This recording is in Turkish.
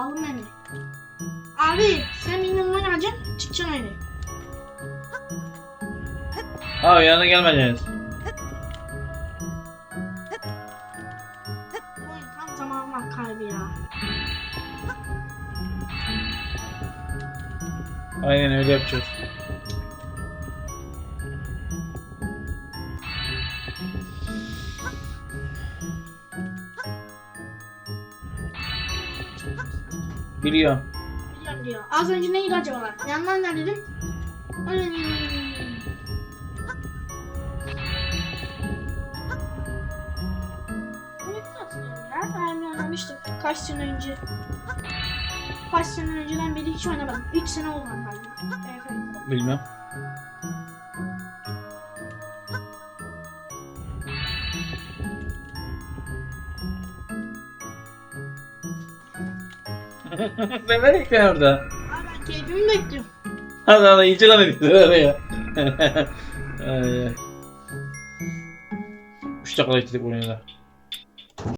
Alın beni. Abi sen benim oyunu alacaksın. Çıkacaksın öyle. Abi yanına gelmeyeceksiniz. Bu oyun tam zamanlar kaybı ya. Aynen öyle yapacağız. Biliyorum. Biliyorum diyor. Az önce neydi acaba? Yandan ne dedim? Oynamıştım. Kaç sene önce. Kaç sene önceden beri hiç oynamadım. 3 sene oldu galiba. Evet, evet. Bilmem. ne bekliyorsun orada? Abi ben keyfimi bekliyorum. Hadi hadi iyice lan ediyor oraya. Ay, ay. Üç dakika geçtik oyunda.